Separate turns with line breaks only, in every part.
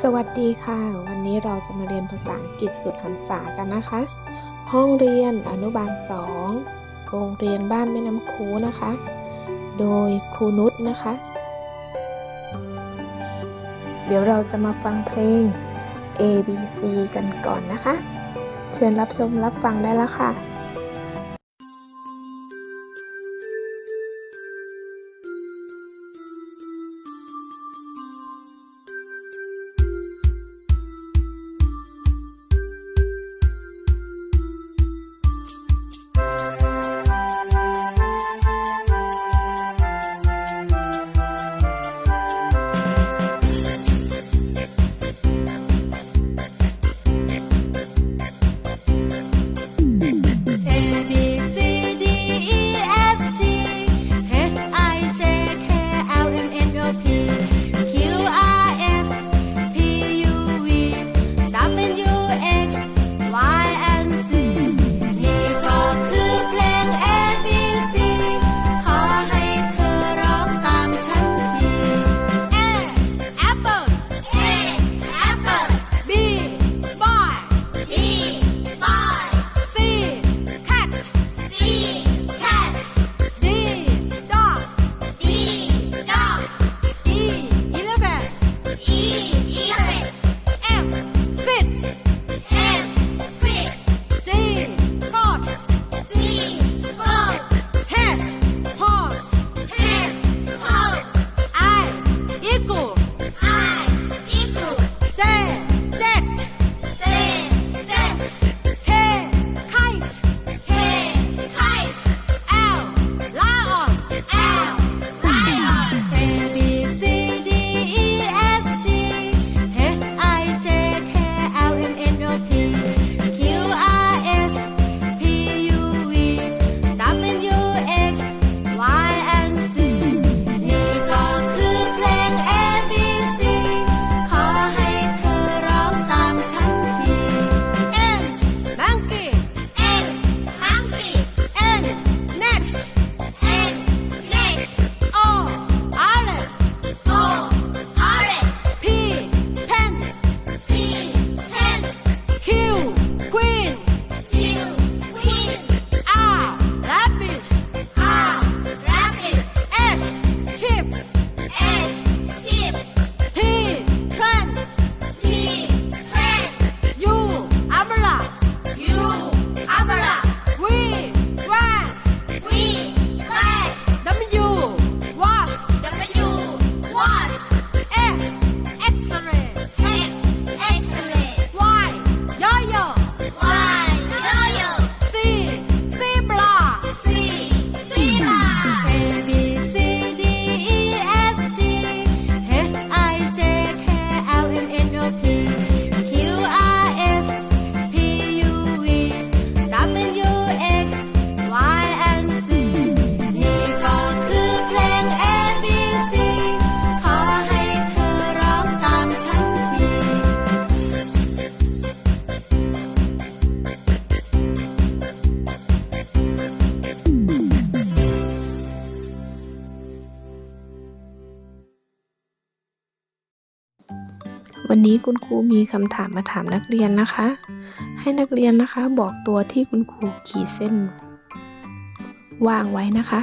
สวัสดีค่ะ วันนี้เราจะมาเรียนภาษาอังกฤษสุดหันษากันนะคะ ห้องเรียนอนุบาล 2 โรงเรียนบ้านแม่น้ำคูนะคะ โดยครูนุชนะคะ เดี๋ยวเราจะมาฟังเพลง A B C กันก่อนนะคะ เชิญรับชมรับฟังได้แล้วค่ะ วันนี้คุณครูมีคำถามมาถามนักเรียนนะคะ ให้นักเรียนนะคะบอกตัวที่คุณครูขีดเส้น วางไว้นะคะ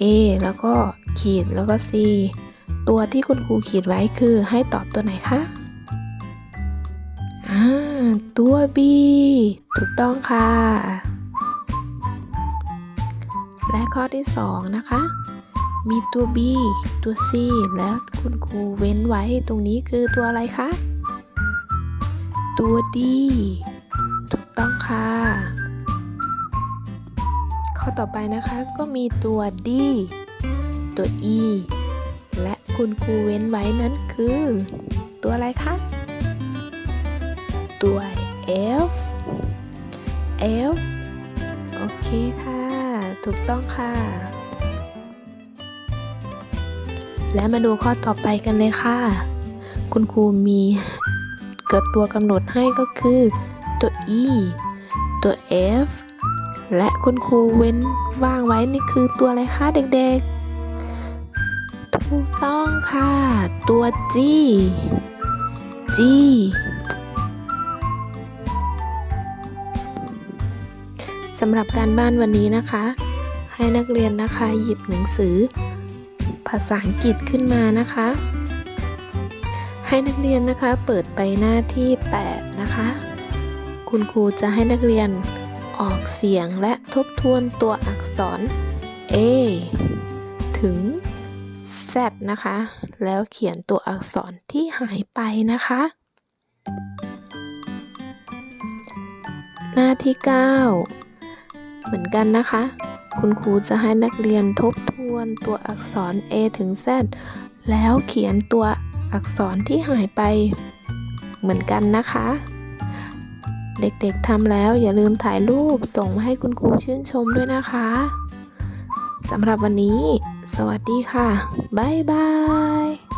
A แล้วก็ขีดแล้วก็ C ตัวที่คุณครูขีดไว้คือให้ตอบตัวไหนคะอ่าตัว B ถูกต้องค่ะ และข้อที่ 2 นะคะ มีตัว B ตัว C แล้วคุณครูเว้นไว้ตรงนี้คือตัวอะไรคะ ตัว D ถูกต้องค่ะ ข้อต่อไปนะคะก็มีตัว D ตัว E และคุณครูเว้นไว้นั้นคือ ตัวอะไรคะ ตัว F F โอเคค่ะ ถูกต้องค่ะ และมาดูข้อต่อไปกันเลยค่ะ คุณครูมีเกิดตัวกำหนดให้ก็คือ ตัว E ตัว F และคุณครูเว้นว่างไว้นี่คือตัวอะไรคะเด็กๆ
ถูกต้องค่ะ ตัว G G สำหรับการบ้านวันนี้นะคะ ให้นักเรียนนะคะหยิบหนังสือ ภาษาอังกฤษขึ้นมานะคะ ให้นักเรียนนะคะเปิดไปหน้าที่ 8 นะคะ คุณครูจะให้นักเรียนออกเสียงและทบทวนตัวอักษร A ถึง Z นะคะ แล้วเขียนตัวอักษรที่หายไปนะคะ หน้าที่ 9 เหมือนกันนะคะ คุณครูจะให้นักเรียนทบท วนตัวอักษร A ถึง Z แล้วเขียนตัวอักษรที่หายไปเหมือนกันนะคะ เด็กๆทำแล้วอย่าลืมถ่ายรูปส่งมาให้คุณครูชื่นชมด้วยนะคะสำหรับวันนี้ สวัสดีค่ะ บ๊ายบาย